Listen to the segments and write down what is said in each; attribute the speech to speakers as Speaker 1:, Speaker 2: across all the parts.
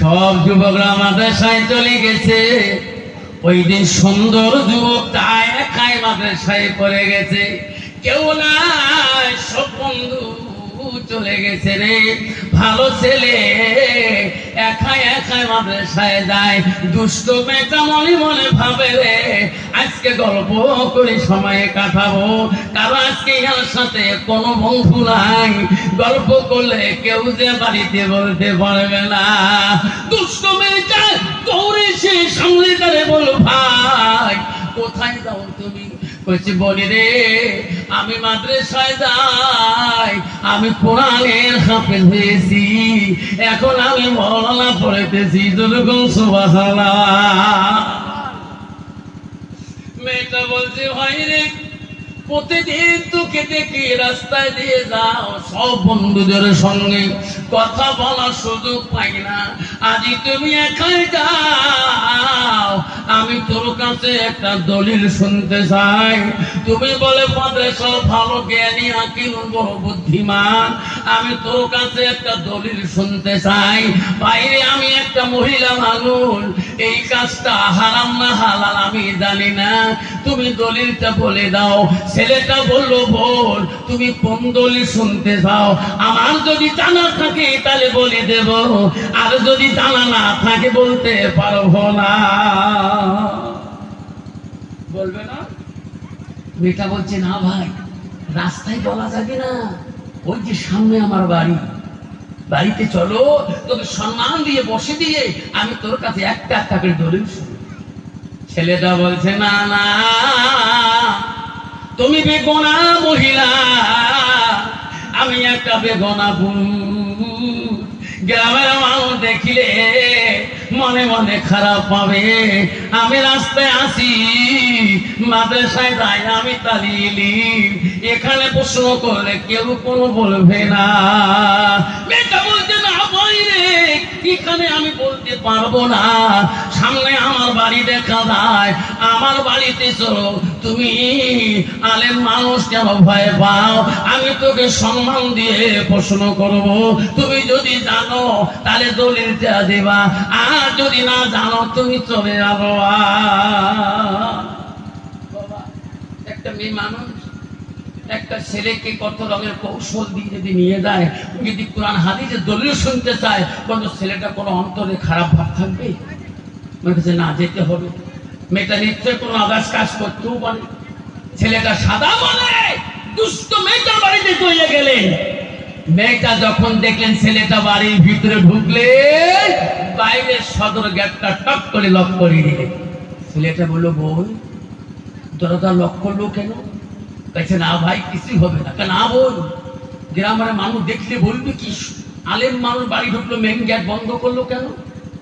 Speaker 1: সব যুবকরা মাদ্রাসায় চলে গেছে। ওই দিন সুন্দর যুবক তাই খায় মাদ্রাসায় পড়ে গেছে। কেউ না সব বন্ধু। চলে গেছে রে। ভালো ছেলে একাই একাই মাদ্রাসায় যায়। দুষ্ট মেয়েটা মনে মনে ভাবে রে, আজকে গল্প করে কাটাবো। কারণ আজকে ইয়ার সাথে কোনো বন্ধু নাই। গল্প করলে কেউ যে বাড়িতে বলতে পারবে না। দুষ্ট মেয়েটা দৌড়ে সে সামনে তারে বল ভাই, কোথায় যাও তুমি? কইছি বলি রে আমি মাদ্রাসায় যাই, আমি কোরআনের হাফেজ হয়েছি। এখন আমি মৌলানা পড়েতেছি দুর্গম সুবাহানা মেয়েটা বলছে ভাই রে প্রতিদিন তোকে রাস্তায় দিয়ে যাও, সব বন্ধুদের সঙ্গে কথা বলার সুযোগ পাই না। আজই তুমি একাই যাও, আমি তোর কাছে একটা দলিল শুনতে চাই। তুমি বলে, পদে সব ভালো জ্ঞানী আকিল বড় বুদ্ধিমান। আমি তোর কাছে একটা দলিল শুনতে চাই। বাইরে আমি একটা মহিলা মানুষ। এই কাজটা হারাম না, হালাল আমি জানি না। তুমি দলিলটা বলে দাও ছেলেটা বলল বল তুমি কোন দলিল শুনতে চাও? আমার যদি জানা থাকে তাহলে বলে দেব। আর যদি জানা না থাকে বলতে পারব না। বলবে না? মেয়েটা বলছে, না ভাই, রাস্তায় বলা যাবে না। ওই যে সামনে আমার বাড়ি। বাড়িতে চলো, তোকে সম্মান দিয়ে, বসে দিয়ে আমি তোর কাছে একটা একটা করে শুনি। ছেলেটা বলছে, না না তুমি বেগোনা মহিলা, আমি একটা বেগোনা গ্রামের মানুষ দেখিলে মনে মনে খারাপ পাবে। আমি রাস্তায় আসি মাদ্রাসায় যাই আমি তালিলি। এখানে প্রশ্ন করলে কেউ কোনো বলবে না। মেয়েটা বলছে না বাইরে এখানে আমি বলতে পারব না। সামনে আমার বাড়ি দেখা যায়। আমার বাড়িতে চলো, তুমি আলেম মানুষ কেন ভয় পাও? আমি তোকে সম্মান দিয়ে প্রশ্ন করব। তুমি যদি জানো, তাহলে দলিলটা দেবা। আর যদি না জানো, তুমি চলে যাব। একটা মেয়ে মানুষ, একটা ছেলেকে কত রঙের কৌশল দিয়ে যদি নিয়ে যায় যদি কোরআন হাদিসে দলিল শুনতে চায়, কোন ছেলেটা কোনো অন্তরে খারাপ ভাব থাকবে? মনে কাছে না, যেতে হবে। মেয়েটা নিশ্চয় কোনো আদার্স কাজ করতেও পারে। ছেলেটা সাদা বলে, দুষ্ট মেয়েটার বাড়িতে চলে গেলেন। মেয়েটা যখন দেখলেন ছেলেটা বাড়ির ভিতরে ঢুকলেন বাইরের সদর গেটটা টপ করে লক করে দিলেন ছেলেটা বলল বোন দরজা লক করল কেন? কাছে না ভাই, কিছুই হবে না। কেন না বোন গ্রামের মানুষ দেখলে বলবে কি? আলেম মানুষ বাড়ি ঢুকলো, মেন গেট বন্ধ করল কেন?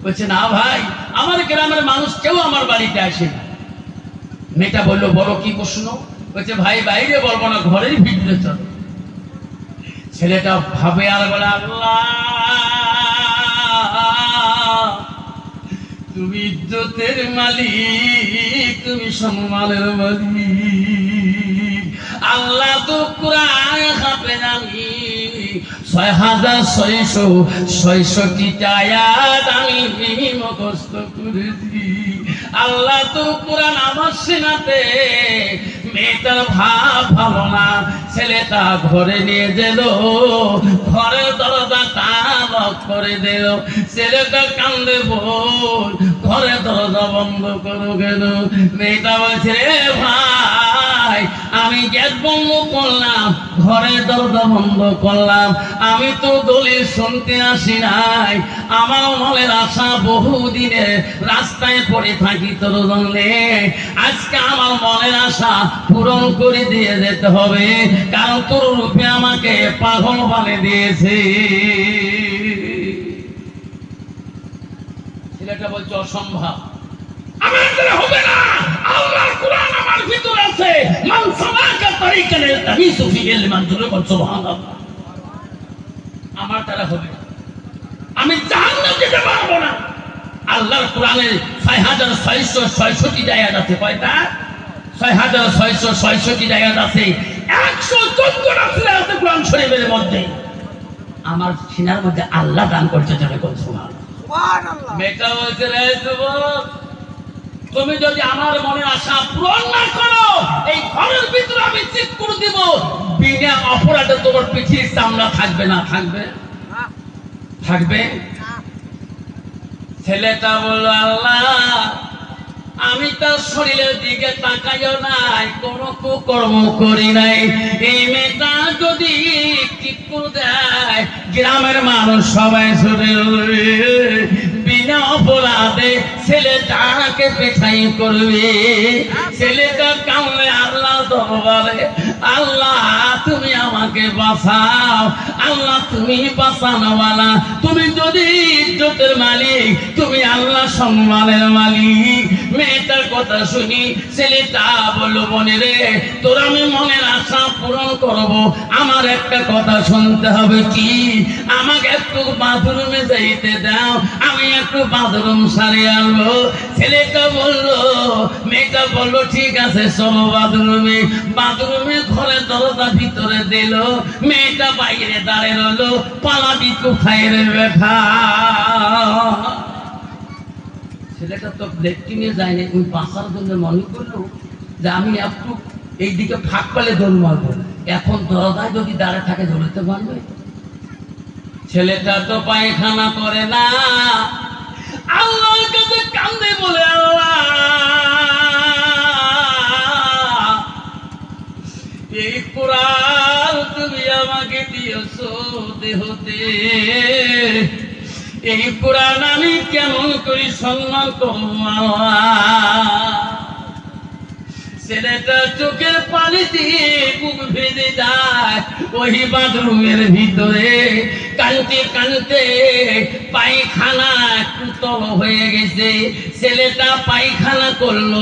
Speaker 1: বলছে, না ভাই, আমার গ্রামের মানুষ কেউ আমার বাড়িতে আসে না। মেয়েটা বলল, বলো কি প্রশ্ন? বলছে, ভাই, বাইরে বলব না, ঘরের ভিতরে চলো। ছেলেটা ভাবে আর বলে, আল্লাহ, তুমি ইজ্জতের মালিক, তুমি সম্মানের মালিক। আল্লাহ তো কোরআন হাফে জানি ছয় হাজার ছয়শো আমি মুখস্থ করেছি আল্লাহ তো আমার সেনাতে মেয়েটার ভাব ভালো না ছেলেটা ঘরে নিয়ে গেল ঘরের দরজা তালক করে দিল। ছেলেটা কান্দে বল ঘরে দরজা বন্ধ করে গেল। মেয়েটা বলছে রে ভাই আমি গেট বন্ধ করলাম ঘরে দরজা বন্ধ করলাম। আমি তো দলিল শুনতে আসি নাই। আমার মনের আশা বহুদিনে রাস্তায় পড়ে থাকি তোর জন্যে। আজকে আমার মনের আশা পূরণ করে দিয়ে যেতে হবে, কারণ তোর রূপে আমাকে পাগল বানে দিয়েছে। ছেলেটা বলছে, অসম্ভব। আমার হবে না। আমার ভিতর আছে মান তরিকান ফি ইলমান সুবহানাল্লাহ। আমার দ্বারা হবে আমি জাহান্নাম যেতে পারব না। আল্লাহর কোরআনের ছয় হাজার ছয়শো ছয়ষট্টি জায়গা আছে কয়টা ছয় হাজার ছয়শো ছয়ষট্টি জায়গা আছে। একশো আছে কোরআন শরীফের মধ্যে। আমার সিনার মধ্যে আল্লাহ দান করছে যাবে কোন মেয়েটা বলছে রে যুবক তুমি যদি আমার মনে আশা পূরণ না করো এই ঘরের ভিতরে আমি চেক করে দিব। বিনা অপরাধে তোমার পিছিয়ে চামড়া থাকবে না থাকবে? থাকবে? ছেলেটা বলল আল্লাহ আমি তার শরীরের দিকে তাকাইও নাই কোন কুকর্ম করি নাই। এই মেয়েটা যদি ঠিক করে দেয় গ্রামের মানুষ সবাই বলবে, বিনা অপরাধে ছেলেটাকে পেছাই করবে। ছেলেটা কামলে আল্লাহ দরবারে আল্লাহ, তুমি আমাকে বাঁচাও। আল্লাহ, তুমি বাঁচানোওয়ালা। তুমি যদি ইজ্জতের মালিক, তুমি আল্লাহ সম্মানের মালিক। মেয়েটার কথা শুনি, ছেলেটা বলল, মনে রে, তোর আমি মনের আশা পূরণ করব। আমার একটা কথা শুনতে হবে কি? আমাকে একটু বাথরুমে যাইতে দাও। আমি একটু বাথরুম সারে আনব। ছেলেটা বলল, মেয়েটা বলল, ঠিক আছে, চলো বাথরুমে। বাথরুমে ঘরে দরজা ভিতরে দিল। মেয়েটা বাইরে দাঁড়িয়ে রইল। পালাবি কোথায় রে বেঠা ছেলেটা তো লেট্রিনে যায়নি। ওই বাঁচার জন্য মনে করল যে আমি একটু এই দিকে ফাঁক পালে দৌড় মারবো। এখন দরজায় যদি দাঁড়ে থাকে ধরতে পারবে? ছেলেটা তো পায়খানা করে না। আল্লাহর কাছে কান্দে বলে আল্লাহ। দেহতে এই কোরআন আমি কেমন করি সম্মান ছেলেটা চোখের পানি দিয়ে বুক ভেজে যায়, ওই বাথরুমের ভিতরে। কানতে কানতে পায়খানা একটু তল হয়ে গেছে। ছেলেটা পায়খানা করল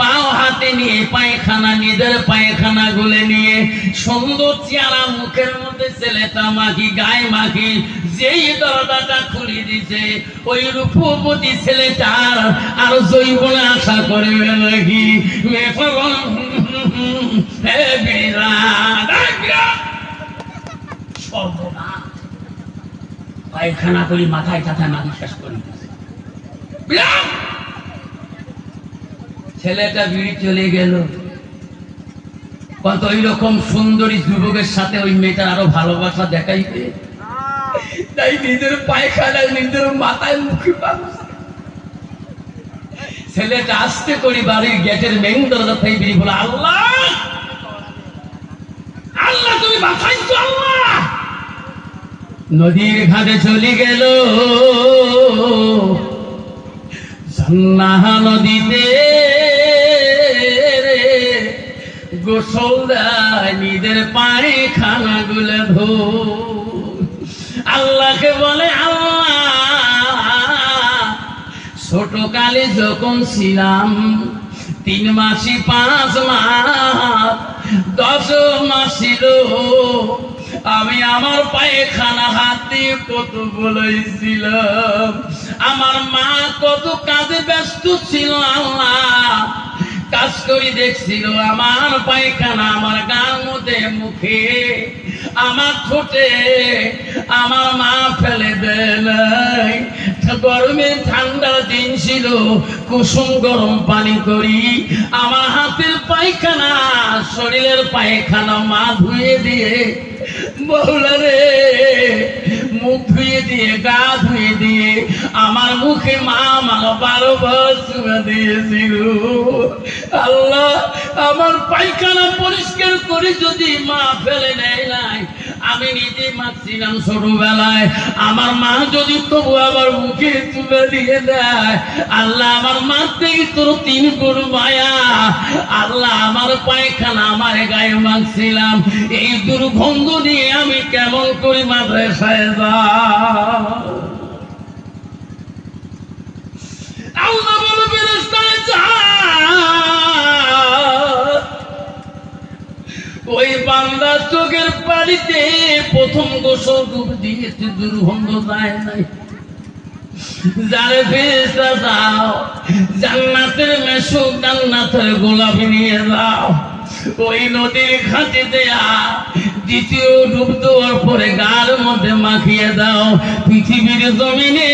Speaker 1: বাও হাতে নিয়ে, পায়খানা নিজের পায়খানা গুলে নিয়ে, সুন্দর চেহারা মুখের মধ্যে মাখি, গায়ে মাখি, যেই দরজাটা খুলে দিছে, ওই ছেলেটার আর আশা নাকি পায়খানা করি, মাথায় টাথায় মাথা শেষ করে দিয়েছে বিরাট! ছেলেটা বিড়ি চলে গেল। কত ওই রকম সুন্দরী যুবকের সাথে ওই মেয়েটা আরও ভালোবাসা দেখাইবে? তাই নিজের পায়খানায় নিজের মাথায় মুখে ছেলেটা আসতে করি বাড়ির গেটের মেন দরজা থেকে বেরিয়ে বলে, আল্লাহ! আল্লাহ, তুমি বাঁচাইছো আল্লাহ! নদীর ঘাটে চলে গেল। ঝন্নাহা নদীতে নিজের পায়ে খানা গুলে ধো। আল্লাহকে বলে, আল্লাহ ছোট কালে যখন ছিলাম, তিন মাসি পাঁচ মাস, দশ মাস ছিল, আমি আমার পায়ে খানা হাত কত বলেছিলাম। আমার মা কত কাজে ব্যস্ত ছিল, আল্লাহ কাজ করি দেখছিল, আমার পায়খানা, আমার গার মধ্যে মুখে। আমার ঠোঁটে, আমার মা ফেলে দেয়। গরমে ঠান্ডা দিন ছিল, কুসুম গরম পানি করি। আমার হাতের পায়খানা, শরীরের পায়খানা মা ধুয়ে দিয়ে বউলা রে মুখ ধুয়ে দিয়ে, গা ধুয়ে দিয়ে আমার মুখে মা আমার বছর দিয়েছিল। আল্লাহ, আমার পায়খানা পরিষ্কার করে যদি মা ফেলে নেয় নাই আমি নিজে মাছিলাম ছোটবেলায়। আমার মা যদি তবু আবার মুখে তুলে দিয়ে দেয়, আল্লাহ আমার মা থেকে তোর তিন গুণ মায়া। আল্লাহ আমার পায়খানা আমার গায়ে মাছিলাম এই দুর্গন্ধ নিয়ে আমি কেমন করি মাদ্রাসায় যা চোখের পানিতে প্রথম গোসল ডুব দিয়েছে দুর্গন্ধ যায় নাই। যারে জান্নাতের মেসুক জান্নাতের গোলাপি নিয়ে যাও। ওই নদীর ঘাটে দেয়া দ্বিতীয় ডুব দেওয়ার পরে গার মধ্যে মাখিয়ে দাও। পৃথিবীর জমিনে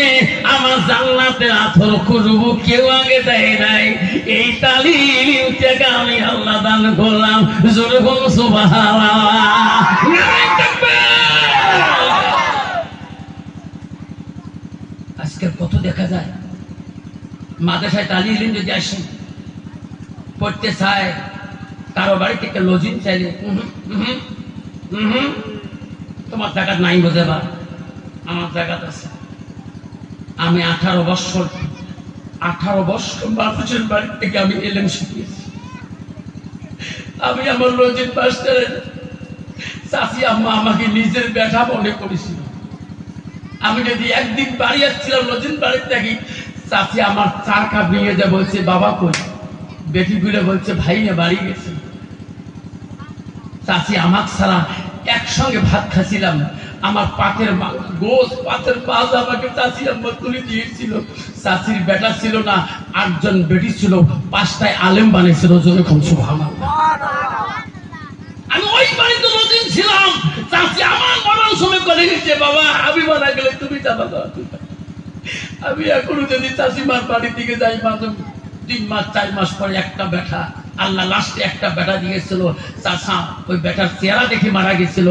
Speaker 1: আমার জান্নাতে আথর খুশবু কেউ আগে দেয় নাই। এই তালিম থেকে আমি আল্লাহ দান করলাম। জোরে সুবহানাল্লাহ। নারায়ে কত দেখা যায়? মাদ্রাসায় তালিম যদি আসেন পড়তে চায় কারও বাড়ি থেকে লজিং চাইলে তোমার জায়গা নাই বোঝে বা? আমার জায়গা আছে। আমি আঠারো বৎসর আঠারো বৎসর মানুষের বাড়ি থেকে আমি এলেম শিখিয়েছি। আমি আমার লজিং মাস্টারের চাষি আম্মা আমাকে নিজের ব্যাটা মনে করেছিল। আমি যদি একদিন বাড়ি আসছিলাম লজিন বাড়ির থাকি চাষি আমার চার কাপ ভেঙে যা বলছে, বাবা কই? বেটি গুলো বলছে, ভাই না, বাড়ি গেছে। চাষি আমার ছাড়া একসঙ্গে ভাত খাচ্ছিলাম আমার পাতের গোস পাতের পাঁচ আমাকে চাষি আম্মা তুলে দিয়েছিল। চাষির বেটা ছিল না, আটজন বেটি ছিল, পাঁচটায় আলেম বানিয়েছিল জোরে কম সুবহানাল্লাহ। আমি ওই বাড়িতে নতুন ছিলাম চাষি আমার মরণ সময় করে গেছে, বাবা, আমি মারা গেলে তুমি দাও আমি এখনও যদি চাষিমার বাড়ি দিকে যাই, মাঝে তিন মাস, চার মাস পরে একটা বেটা আল্লাহ লাস্টে একটা বেটা দিয়েছিল। চাষা ওই বেটার চেহারা দেখে মারা গেছিল।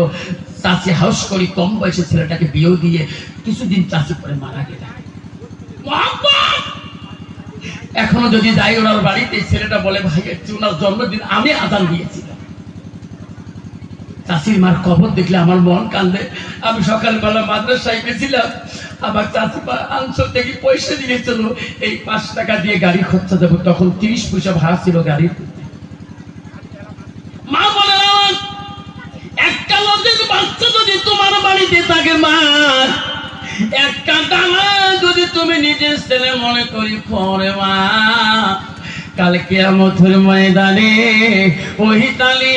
Speaker 1: চাষি হাউস করি, কম বয়সে ছেলেটাকে বিয়েও দিয়ে কিছুদিন চাষি পরে মারা গেল। এখনও যদি যাই ওনার বাড়িতে, ছেলেটা বলে, ভাই ওনার জন্মদিন আমি আদান দিয়েছিলাম। চাষির মার কবর দেখলে আমার মন কান্দে আমি সকালবেলা মাদ্রাসায় গেছিলাম। আমার চাষি আনসার থেকে পয়সা দিয়েছিল। এই পাঁচ টাকা দিয়ে গাড়ি খরচা দেবো। তখন তিরিশ পয়সা ভাড়া ছিল গাড়ির মা বলে আমার একটা লোকের বাচ্চা যদি তোমার বাড়িতে থাকে মা একটা দানা যদি তুমি নিজের ছেলে মনে করি করে মা কাল কেয়ামতের ময়দানে ওই তালি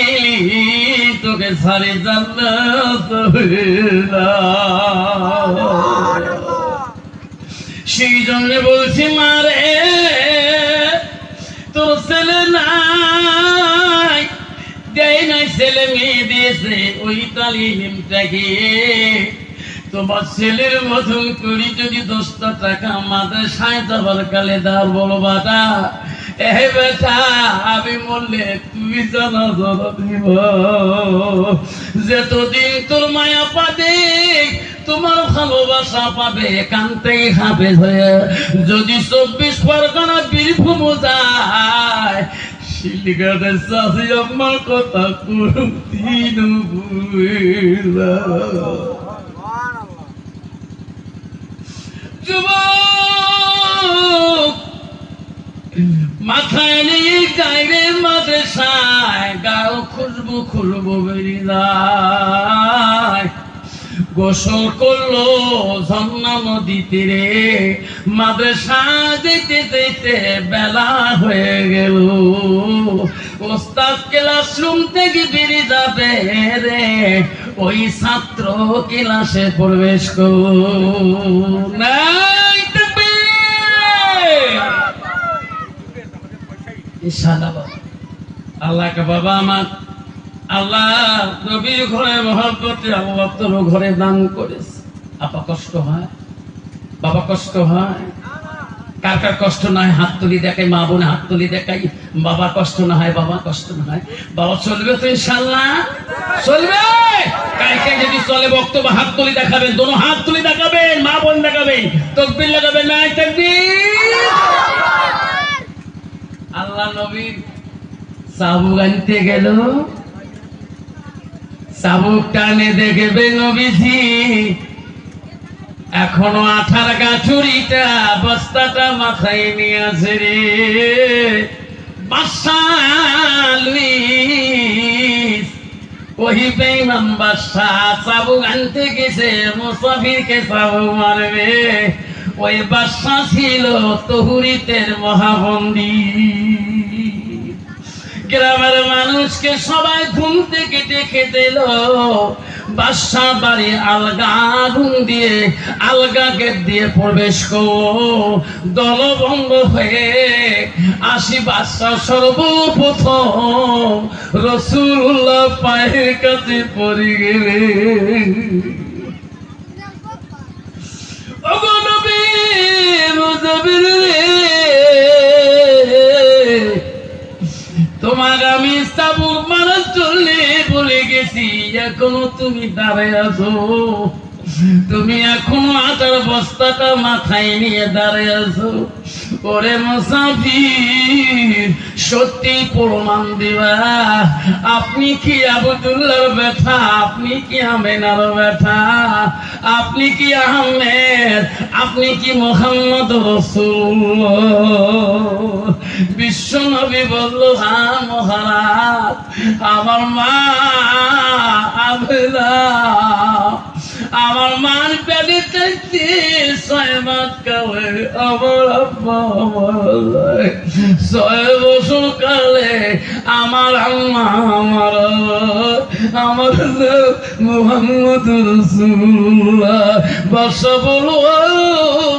Speaker 1: তোকে সারে সেই জন্য বলছি, মারে, তোর ছেলে নাই, দেয় নাই ছেলে মেয়ে। দিয়েছে ওই তালিমটাকে তোমার ছেলের মতন করি যদি দশটা টাকা মাথায় সায় যাবার কালে দাও, বলো বাটা, আমি বললে দিব। যতদিন তোর মায়া পাবে, তোমার ভালোবাসা পাবে কান্তেই হাবে যদি চব্বিশ পরগনা বীরভূম যায় শিলিগাড়ের চাষি আমার কথা কোনদিন বুঝলা যুবক মাথায় নিয়ে গাইরে মাঝে সায় গাও খুশবু খুলবো বেরিয়ে যায় গোসল করল ঝর্ণা নদী তীরে মাদ্রাসা যেতে যেতে বেলা হয়ে গেল। ওস্তাদ ক্লাসরুম থেকে বেরিয়ে যাবে রে। ওই ছাত্র ক্লাসে প্রবেশ করো নাই তাকবীর! বাবা। আল্লাহকে বাবা আমার। আল্লাহ নবীর ঘরে ঘরে দান করেছে। আপা কষ্ট হয়? বাবা কষ্ট হয়? কার কার কষ্ট না হয়? হাত তুলি দেখাই, মা বোনে হাত তুলি দেখাই। বাবা কষ্ট না হয়, বাবা কষ্ট না হয়। বাবা চলবে তো ইনশাল্লাহ চলবে! কালকে যদি চলে বক্তব্য, হাত তুলি দেখাবেন, দোনো হাত তুলি দেখাবেন, মা বোন দেখাবেন, তকবির লাগাবেন না তকবির? আল্লাহ নবীর সাবুক আনতে গেল। সাবুক টানে দেখবে নবীজি। এখনও আঠার গাছুরিটা বস্তাটা মাথায় নিয়ে আছে রে। ওই বেইমান বাসা চাবুক আনতে গেছে, মুসাফিরকে চাবুক মারবে। ওই বাসা ছিল তহুরিতের মহাবন্দী। গ্রামের মানুষকে সবাই ঘুম থেকে ডেকে দিল। বাসা বাড়ি আলগা আগুন দিয়ে, আলগা গেট দিয়ে প্রবেশ করো। দলভঙ্গ হয়ে আসি বাদশা সর্বপ্রথম রসুল্লাহ পায়ের কাছে পড়ে গেলে ওগো নবী তোমার আমি সাবুক মানুষ চললে বলে গেছি, এখনও তুমি দাঁড়ায় আছো। তুমি এখনও আটার বস্তাটা মাথায় নিয়ে দাঁড়ায় আছো। ওরে মোসাফির সত্যি প্রমাণ দিবা। আপনি কি আবুদুল্লাহর ব্যথা আপনি কি আমেনার ব্যথা আপনি কি আহমেদ? আপনি কি মোহাম্মদ রসুল বিশ্ব নবী বলল হ্যাঁ মহারাজ, আমার মা আবেলা আমার পেলে চাইছে ছয় মাস কালে আমার আব্বা আমার ছয় বছর কালে আমার আম্মা আমার আমার মোহাম্মদ রসুল্লাহ বাসা বলো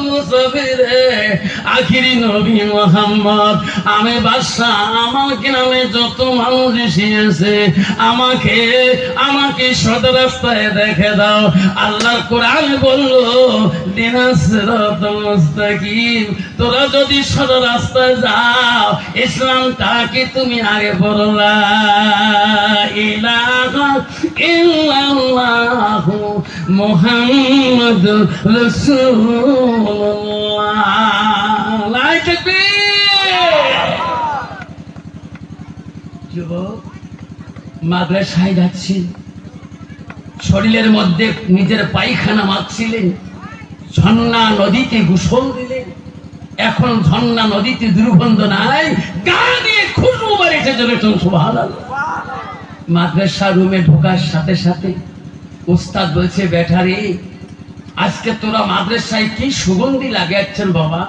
Speaker 1: মুসাফিরে, আখিরি নবী মোহাম্মদ, আমি বাদশা, আমার গ্রামে যত মানুষ আমাকে আমাকে রাস্তায় দেখে দাও। আল্লাহর কোরআন বলল তোরা যদি সদর রাস্তায় যাও ইসলামটাকে তুমি আগে বললা মাদ্রাসায় যাচ্ছেন শরীরের মধ্যে নিজের পায়খানা মারছিলেন ঝর্ণা নদীতে গোসল দিলেন। এখন ঝর্ণা নদীতে দুর্গন্ধ নাই, গা দিয়ে খুশবু বাড়িতে চলেছেন সুভাল মাদ্রাসা রুমে ঢোকার সাথে সাথে উস্তাদ বলছে বেটারে আজকে তোরা মাদ্রাসায় কি সুগন্ধি লাগাচ্ছেন বাবা?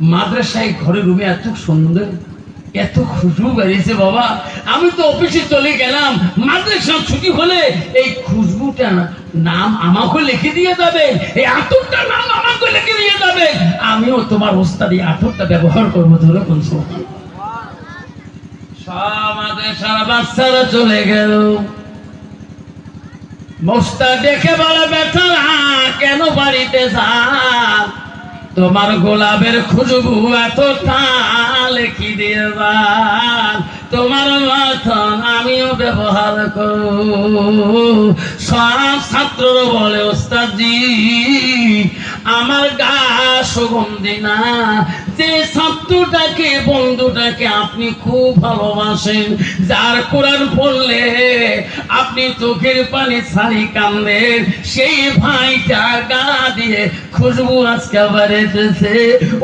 Speaker 1: মাদ্রাসায় ঘরে রুমে এত সুন্দর এত খুশবু বেরিয়েছে বাবা। আমি তো অফিসে চলে গেলাম। মাদ্রাসা ছুটি হলে এই খুশবুটা নাম আমাকে লিখে দিয়ে যাবে। এই আতরটা নাম আমাকে লিখে দিয়ে যাবে। আমিও তোমার ওস্তাদি আতরটা ব্যবহার করব, ধরে কোন মাদ্রাসার বাচ্চারা চলে গেল। মোস্তা দেখে বলে বেটা কেন বাড়িতে যান তোমার গোলাপের খুশবু এত দিয়ে যান তোমার মাথন আমিও ব্যবহার করব। সব ছাত্ররা বলে, ওস্তাদজি আমার গা সুগন্ধি না। যে ছাত্রটাকে বন্ধুটাকে আপনি খুব ভালোবাসেন, যার কোরআন পড়লে আপনি চোখের পানি ছাড়ি কান্দেন, সেই ভাইটা গা দিয়ে খুশবু আজকে এসেছে।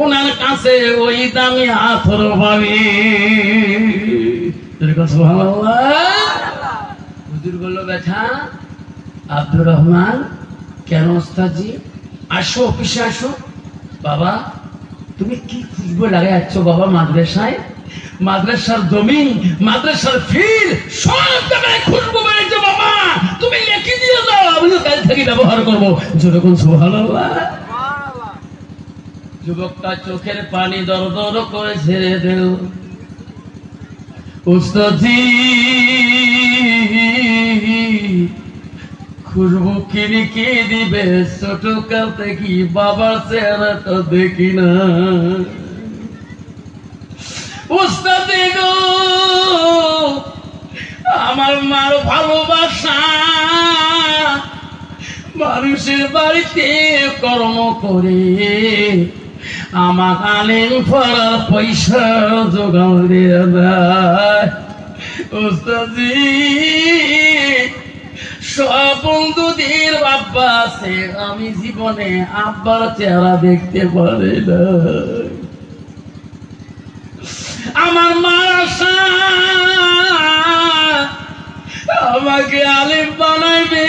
Speaker 1: ওনার কাছে ওই দামি আথর পাবে। আব্দুর রহমান, কেন ওস্তাদজি? আসো, অফিসে আসো। বাবা, তুমি কি খুশবু লাগাই যাচ্ছ বাবা মাদ্রাসায়? মাদ্রাসার জমিন, মাদ্রাসার ফিল, সব জায়গায় খুশবু বেড়েছে বাবা। তুমি লিখে দাও আমি তো কাল থেকে ব্যবহার করব। যেরকম সুবহানাল্লাহ। যুবকটা চোখের পানি দর দর করে ছেড়ে দেল। উস্তাদি খুশবু কিনে কে দিবে? ছোট কাল থেকে বাবার চেহারাটা দেখি না। উস্তাদি আমার মার ভালোবাসা। মানুষের বাড়িতে কর্ম করে আমার আলেন পড়ার পয়সা জোগান দিয়ে ওস্তাদি বন্ধুদের আছে, আমি জীবনে আব্বার চেহারা দেখতে পারি না। আমার মার আমাকে আলিম বানাইবে।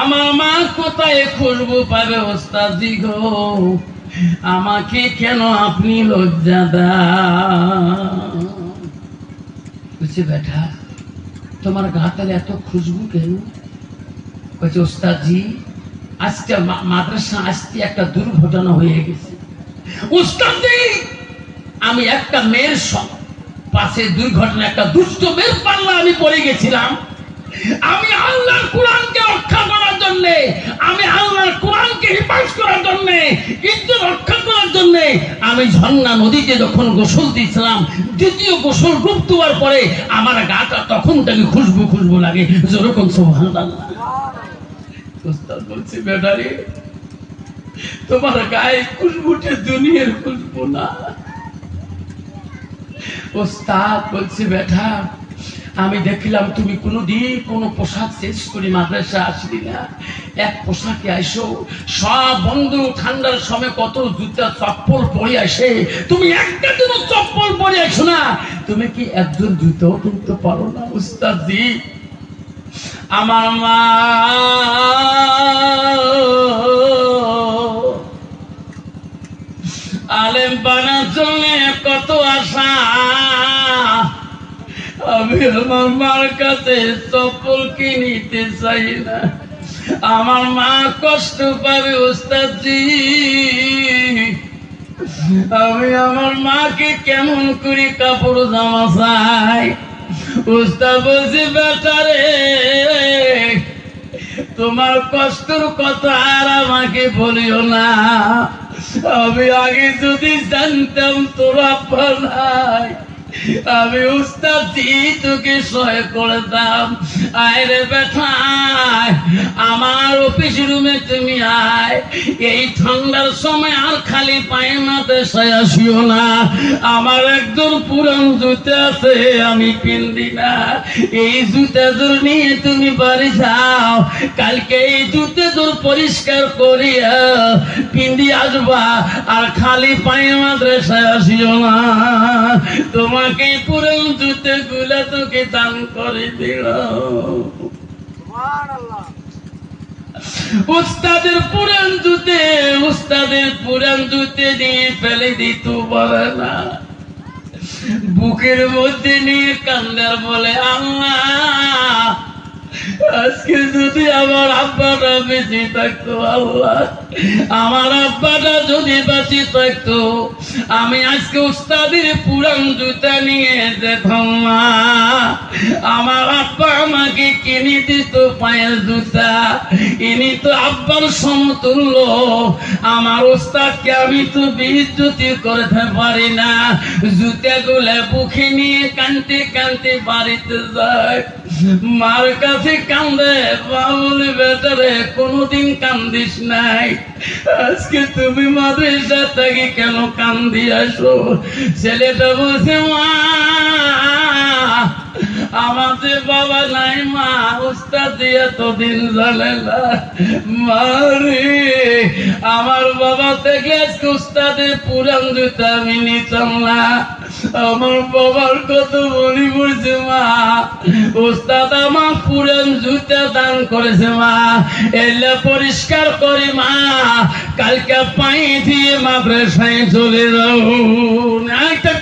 Speaker 1: আমার মা কোথায় খুঁজবো পাবে ওস্তাদি গো? আমাকে কেন আপনি লজ্জা দা বেটা তোমার গাতালে এত খুশবু কেন? কয়েছে ওস্তাদজি, আজকে মাদ্রাসা আসতে একটা দুর্ঘটনা হয়ে গেছে। উস্তাদি আমি একটা মেয়ের পাশে দুর্ঘটনা, একটা দুষ্ট মেয়ের পাল্লা আমি পড়ে গেছিলাম। আমি আল্লাহর কোরআনকে রক্ষা করার জন্য, আমি আল্লাহর কোরআনকে হিফাজ করার জন্য কিন্তু রক্ষা করার জন্য, আমি ঝর্ণা নদীতে যখন গোসল দিয়েছিলাম, দ্বিতীয় গোসল ডুব দেওয়ার পরে আমার গাটা তখন থেকে খুশবু খুশবু লাগে। যেরকম সোহান বলছি বেটারি তোমার গায়ে খুশবুটা দুনিয়ার খুশবু না? ওস্তাদ বলছে, বেটা আমি দেখলাম তুমি কোনোদিন কোনো পোশাক শেষ করে মাদ্রাসা আসলি না। এক পোশাকে আইসো, সব বন্ধু ঠান্ডার সময় কত জুতা চপ্পল পরে আসে। তুমি একটা দিনও চপ্পল পরে আসো না। তুমি কি একজন জুতো কিনতে পারো না উস্তাদ আমার মা আলেম বানার জন্য কত আশা। আমি আমার মার কাছে চপ্পল কিনিতে চাই না। আমার মা কষ্ট পাবে ওস্তাদজি। আমি আমার মাকে কেমন করে কাপড় জামা চাই? উস্তাদ বলছি বেটারে তোমার কষ্টর কথা আর আমাকে বলিও না। আমি আগে যদি জানতাম তোরা নাই। আমি উস্তাদ তোকে সহায় করে দাম আয়। রে বেঠায় আমার অফিস রুমে তুমি আয়। এই ঠান্ডার সময় আর খালি পায়ে মাতে আসিও না। আমার একজন পুরান জুতে আছে, আমি কিনদি না। এই জুতা জোর নিয়ে তুমি বাড়ি যাও। কালকে এই জুতে জোর পরিষ্কার করিয়া পিন্দি আসবা। আর খালি পায়ে মাদ্রাসায় আসিও না। তোমাকে পুরান জুতে গুলা তোকে দান করে দিল। উস্তাদের পুরান জুতে উস্তাদের পুরান জুতে নিয়ে ফেলে দিত বলে না। বুকের মধ্যে নিয়ে কান্দার বলে আল্লাহ আজকে যদি আমার আব্বাটা বেঁচে থাকতো, আল্লাহ। আমার আব্বাটা যদি বেঁচে থাকতো, আমি আজকে উস্তাদের পুরান জুতা নিয়ে যেতাম আমার আব্বা আমাকে কিনে দিত পায়ের জুতা। ইনি তো আব্বার সমতুল্য। আমার উস্তাদকে আমি তো বিদ্যুতি করতে পারি না। জুতা গুলা বুকে নিয়ে কানতে কানতে বাড়িতে যায়। মার কাছে কান্দে, বাউল বেটারে কোনোদিন কান্দিস নাই। আজকে তুমি মাদ্রাসা থেকে কেন কান্দি আসো? ছেলেটা বলছে, মা আমাদের বাবা নাই, মা উস্তাদ এতদিন জানে না মারে আমার বাবা থেকে উস্তাদের পুরান জুতা আমি নিতাম না। আমার বাবার কত মনে পড়ছে, মা। উস্তাদ আমার পুরান জুতা দান করেছে, মা। এলে পরিষ্কার করি, মা। কালকে পাই দিয়ে মাদ্রাসায় চলে যাও একটা